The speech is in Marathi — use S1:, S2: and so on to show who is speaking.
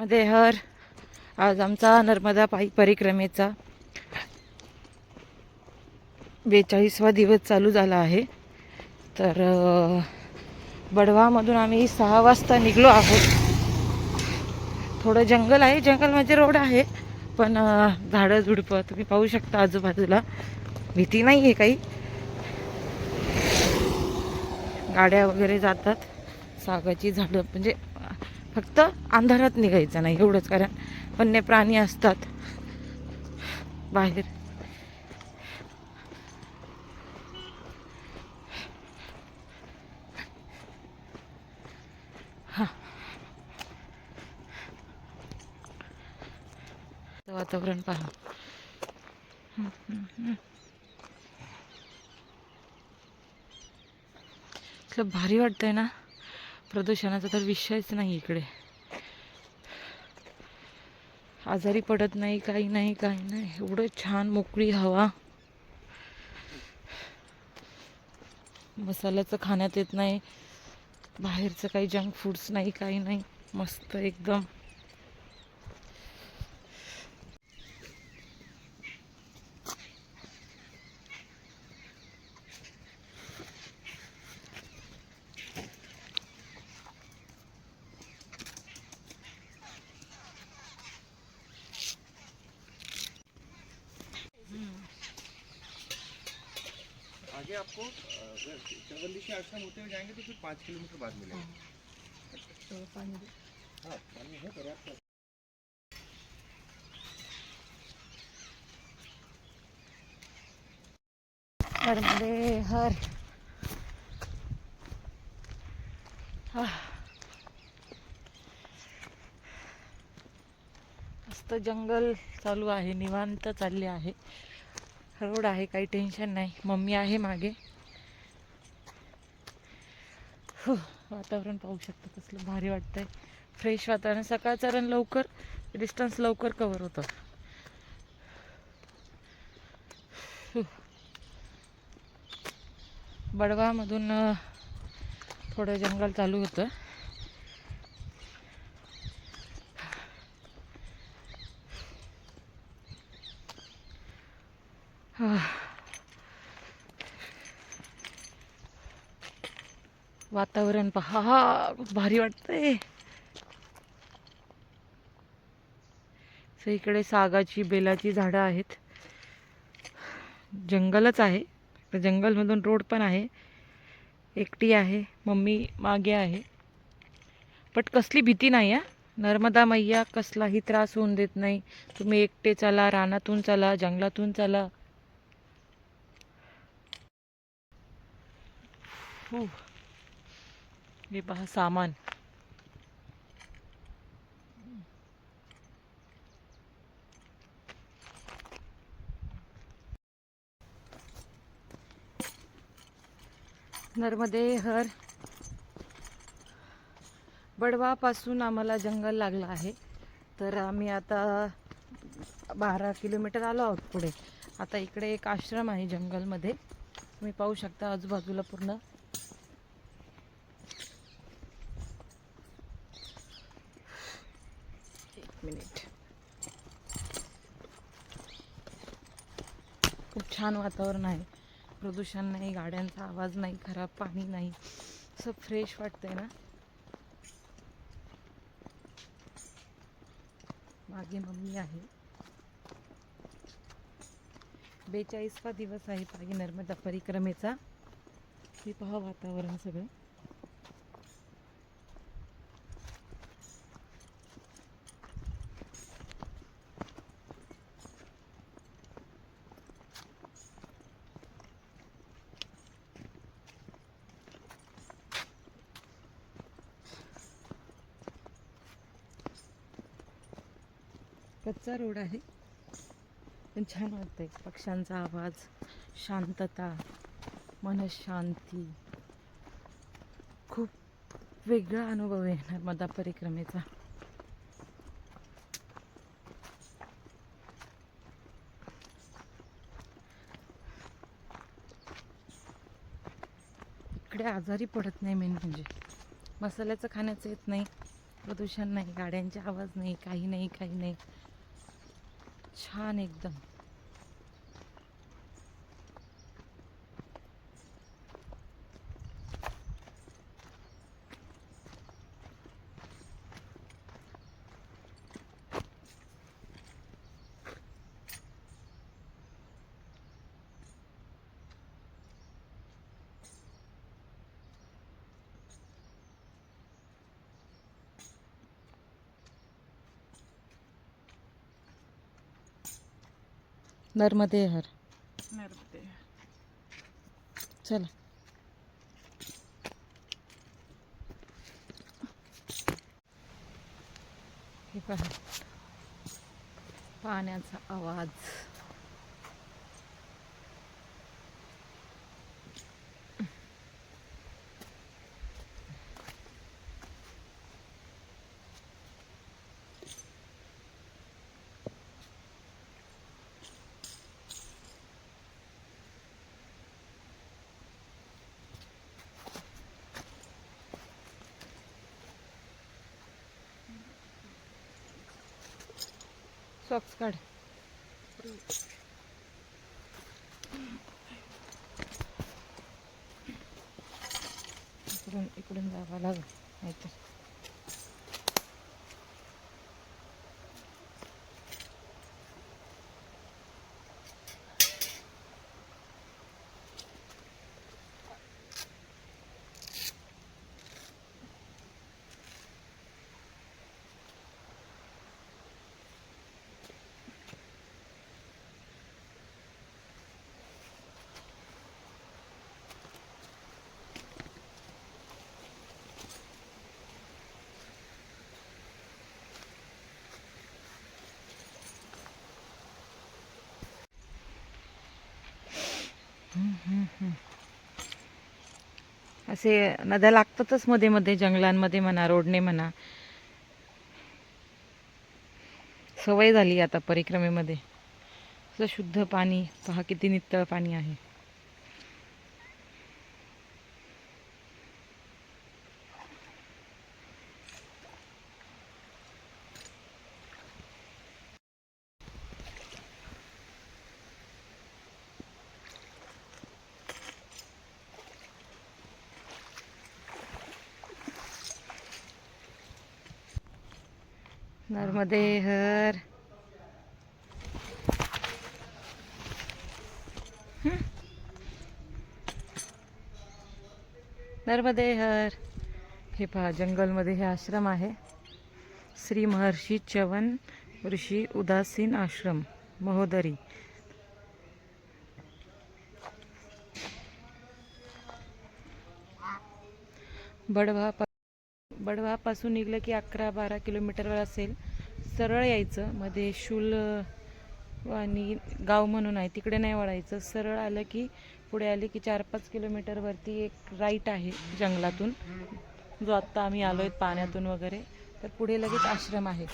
S1: मध्ये हर आज आमचा नर्मदा पायी परिक्रमेचा बेचाळीसवा दिवस चालू झाला आहे. तर बडवामधून आम्ही सहा वाजता निघलो आहोत. थोडं जंगल आहे जंगल म्हणजे रोड आहे पण झाडं झुडपं तुम्ही पाहू शकता आजूबाजूला. भीती नाही आहे काही. गाड्या वगैरे जातात. सागाची झाडं म्हणजे फक्त अंधारात निघायचं नाही एवढंच कारण वन्य प्राणी असतात. बाहेर. हा. वातावरण पहा. इतकं भारी वाटतंय ना. प्रदूषणाचा तर विषयच नाही इकडे. आजारी पडत नाही काही नाही काही नाही. एवढं छान मोकळी हवा. मसाल्याचं खाण्यात येत नाही. बाहेरचं काही जंक फूड्स नाही काही नाही. मस्त एकदम.
S2: आगे आपको अगर चवल्ली से आश्रम होते हुए जाएंगे तो फिर पाँच किलोमीटर बाद मिलेगा हाँ पानी है पर्याप्त
S1: हर. मस्त जंगल चालू आहे निवांत चालले आहे. रोड आहे काही टेन्शन नाही. मम्मी आहे मागे. हो वातावरण पाहू शकता कसलं भारी वाटतंय. फ्रेश वातावरण. सकाळचं रन लवकर डिस्टन्स लवकर कवर होतं. हो. बडवामधून थोडं जंगल चालू होतं. वातावरण पहा. खूप भारी वाटतंय. इकडे सागाची बेलाची झाडं आहेत. जंगलच आहे. जंगलमधून रोड पण आहे. एकटी आहे. मम्मी मागे आहे. बट कसली भीती नाही आहे नर्मदा मैया कसलाही त्रास होऊन देत नाही. तुम्ही एकटे चला रानातून चला जंगलातून चला. हो. हू. हे पहा सामान. नर्मदे हर. बडवापासून आम्हाला जंगल लागलं आहे. तर आम्ही आता बारा किलोमीटर आलो आहोत पुढे. आता इकडे एक आश्रम आहे जंगलमध्ये. तुम्ही पाहू शकता आजूबाजूला पूर्ण एक मिनिट खूप छान वातावरण आहे. प्रदूषण नाही गाड्यांचा आवाज नाही खराब पाणी नाही. असं फ्रेश वाटतंय ना. मागे मम्मी आहे. बेचाळीसवा दिवस आहे पागी नर्मदा परिक्रमेचा. हे पहा वातावरण सगळं. कच्चा रोड आहे. पण छान वाटतंय. पक्ष्यांचा आवाज शांतता मनशांती. खूप वेगळा अनुभव येणार मदा परिक्रमेचा. इकडे आजारी पडत नाही मेन म्हणजे. मसाल्याचं खाण्याचं येत नाही. प्रदूषण नाही. गाड्यांचे आवाज नाही. काही नाही काही नाही. छान एकदम. नर्मदे हर.
S3: नर्मदे
S1: चला. हे पहा. पाण्याचा आवाज. सॉक्स काढ. इकडून इकडून जावं लागेल. नाहीतर. असे नद्या लागतातच मध्ये मध्ये जंगलांमध्ये म्हणा रोडने म्हणा. सवय झाली आता परिक्रमेमध्ये. असं शुद्ध पाणी पहा किती नितळ पाणी आहे. नर्मदे हर। नर्मदे हर। हे पहा जंगलमध्ये हे आश्रम आहे. श्री महर्षी चवन ऋषी उदासीन आश्रम महोदरी. बडवा बडवापासून निघलं की अकरा बारा किलोमीटरवर असेल. सरळ यायचं. मध्ये शूल आणि गाव म्हणून आहे. तिकडे नाही वळायचं. सरळ आलं की पुढे आले की चार पाच किलोमीटरवरती एक राईट आहे जंगलातून. जो आत्ता आम्ही आलो आहेत पाण्यातून वगैरे. तर पुढे लगेच आश्रम आहे.